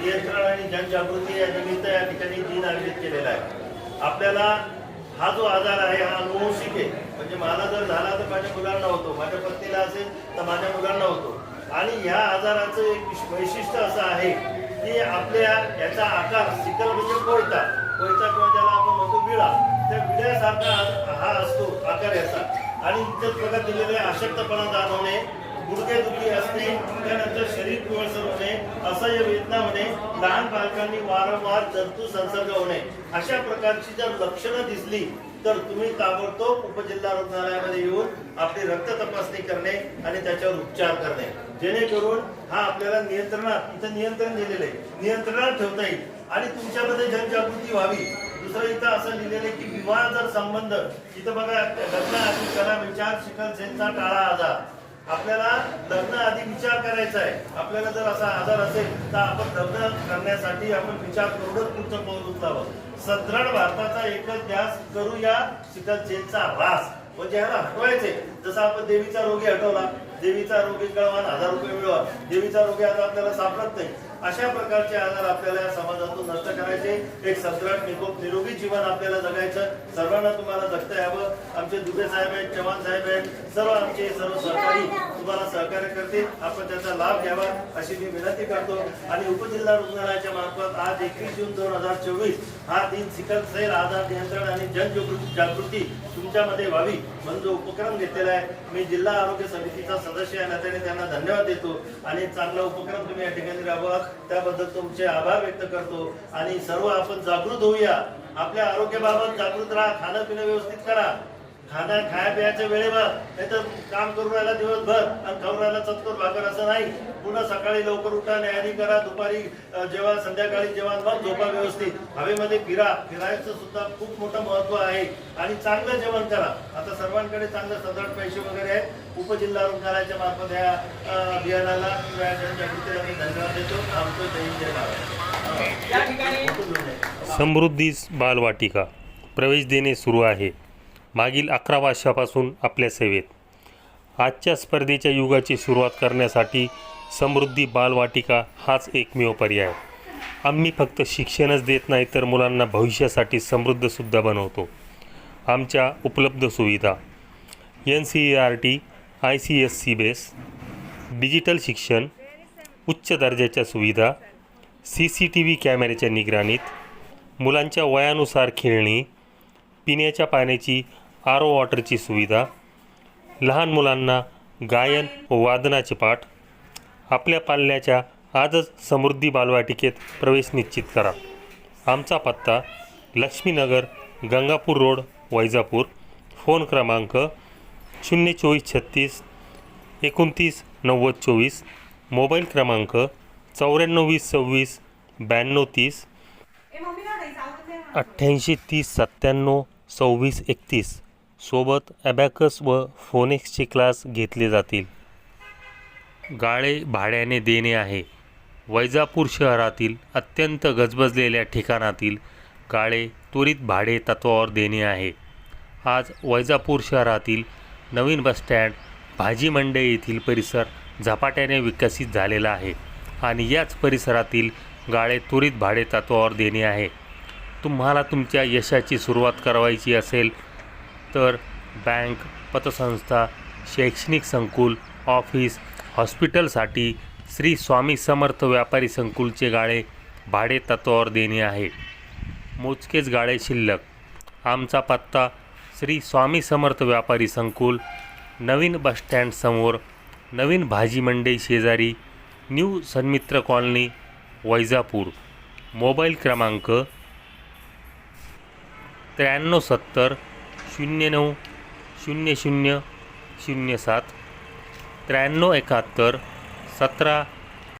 नियंत्रण आणि जनजागृती या निमित्त या ठिकाणी दिन आयोजित केलेला आहे. आपल्याला हा जो आजार आहे हा अनुवंशिक आहे. म्हणजे मला जर झाला तर माझ्या मुलांना होतो. माझ्या पत्नीला असेल तर माझ्या मुलांना होतो. आणि ह्या आजाराचं एक वैशिष्ट्य असं आहे की आपल्या याचा आकार सिकल म्हणजे कोयता. कोयता किंवा ज्याला आपण म्हणतो विळा. त्या विळ्यासारखा हा- असतो आकार याचा. आणि इतर प्रकार दिलेले अशक्तपणा जाणवणे गुडघेदुखी असणे त्यानंतर शरीर पिवळसर होणे असह्य वेदना होणे लहान बालकांनी वारंवार जंतू संसर्ग होणे अशा प्रकारची जर लक्षणं दिसली तर तुम्ही ताबडतोब उपजिल्हा रुग्णालयामध्ये येऊन आपली रक्त तपासणी करणे आणि त्याच्यावर उपचार करणे. जेणेकरून हा आपल्याला नियंत्रणात इथं नियंत्रण दिलेलं आहे. नियंत्रणात ठेवता येईल. आणि तुमच्यामध्ये जनजागृती व्हावी. दुसरं इथं असं लिहिलेलं आहे की विवाह जर संबंध इथं बघा घटना करा विचार शिकल सेनचा टाळा आजार. आपल्याला लग्न आधी विचार करायचा आहे. आपल्याला जर असा आजार असेल तर आपण लग्न करण्यासाठी आपण विचार करूनच पुढचं पाऊल उचलावं. सदृढ भारताचा एकच ध्यास करूया शीतलचेनचा ऱ्हास म्हणजे ह्याला हटवायचे जसं आपण देवीचा रोगी हटवला देवीचा रोगी कळवा हजार रुपये मिळवा देवीचा रोगी आता आपल्याला सापडत नाही. अशा प्रकारचे आजार आपल्याला या समाजातून नष्ट करायचे. एक सदृढ निकोप निरोगी जीवन आपल्याला जगायचं. सर्वांना तुम्हाला जगता यावं. आमचे दुबे साहेब आहेत चव्हाण साहेब आहेत सर्व आमचे सर्व सहकारी तुम्हाला सहकार्य करतील. आपण त्याचा लाभ घ्यावा अशी मी विनंती करतो. आणि उपजिल्हा रुग्णालयाच्या मार्फत आज एकवीस जून दोन हजार चोवीस हा दिन सिकल सेल आधार नियंत्रण आणि जनजागृती जागृती तुमच्यामध्ये व्हावी म्हणून जो उपक्रम घेतलेला आहे. मी जिल्हा आरोग्य समितीचा सदस्य या नात्याने त्यांना धन्यवाद देतो. आणि चांगला उपक्रम तुम्ही या ठिकाणी राबवा. त्याबद्दल तुमचे आभार व्यक्त करतो. आणि सर्व आपण जागृत होऊया. आपल्या आरोग्याबाबत जागृत राहा. खाणं पिणं व्यवस्थित करा. खाणं खाया पियाच्या वेळेवर नाही तर काम करून राहिला दिवसभर आणि खाऊन राहिला चतकोर भाकर असं नाही. पुन्हा सकाळी लवकर उठा न्यायारी करा दुपारी जेव्हा संध्याकाळी जेव्हा मग झोपा व्यवस्थित. हवेमध्ये फिरा. फिरायचं सुद्धा खूप मोठं महत्त्व आहे. आणि चांगलं जेवण करा. आता सर्वांकडे चांगलं सदृढ पैसे वगैरे आहेत. उपजिल्हा रुग्णालयाच्या मार्फत या मी धन्यवाद देतो. आमचं जय जय भारत. या ठिकाणी समृद्धी बालवाटिका. प्रवेश देणे सुरू आहे. मागील अकरा वर्षापासून आपल्या सेवेत. आजच्या स्पर्धेच्या युगाची सुरुवात करण्यासाठी समृद्धी बालवाटिका हाच एकमेव पर्याय. आम्ही फक्त शिक्षणच देत नाही तर मुलांना भविष्यासाठी समृद्धसुद्धा बनवतो. आमच्या उपलब्ध सुविधा. N C E R T I C S C base digital शिक्षण उच्च दर्जाच्या सुविधा सी सी टी व्ही कॅमेऱ्याच्या निगराणीत मुलांच्या वयानुसार खेळणी पिण्याच्या पाण्याची आरो वॉटरची सुविधा लहान मुलांना गायन व वादनाचे पाठ आपल्या पाल्याच्या आजच समृद्धी बालवाटिकेत प्रवेश निश्चित करा. आमचा पत्ता लक्ष्मीनगर गंगापूर रोड वैजापूर. फोन क्रमांक शून्य चोवीस छत्तीस एकोणतीस नव्वद चोवीस. मोबाईल क्रमांक चौऱ्याण्णव वीस सव्वीस ब्याण्णव तीस. अठ्ठ्याऐंशी तीस सत्त्याण्णव सव्वीस एकतीस सोबत ॲबॅकस व फोनेक्सचे क्लास घेतले जातील. गाळे भाड्याने देणे आहे. वैजापूर शहरातील अत्यंत गजबजलेल्या ठिकाणातील गाळे त्वरित भाडे तत्वावर देणे आहे. आज वैजापूर शहरातील नवीन बसस्टँड भाजी मंडई येथील परिसर झपाट्याने विकसित झालेला आहे आणि याच परिसरातील गाळे त्वरित भाडे तत्वावर देणे आहे. तुम्हाला तुमच्या यशाची सुरुवात करावायची असेल तर बँक पतसंस्था शैक्षणिक संकुल ऑफिस हॉस्पिटलसाठी श्री स्वामी समर्थ व्यापारी संकुलचे गाळे भाडे तत्वावर देणे आहे. मोजकेच गाळे शिल्लक. आमचा पत्ता श्री स्वामी समर्थ व्यापारी संकुल नवीन बसस्टँडसमोर नवीन भाजी मंडई शेजारी new Sanmitra colony Vaijapur. Mobile क्रमांक त्र्याण्णव सत्तर शून्य नऊ शून्य शून्य शून्य सात. त्र्याण्णव एकाहत्तर सतरा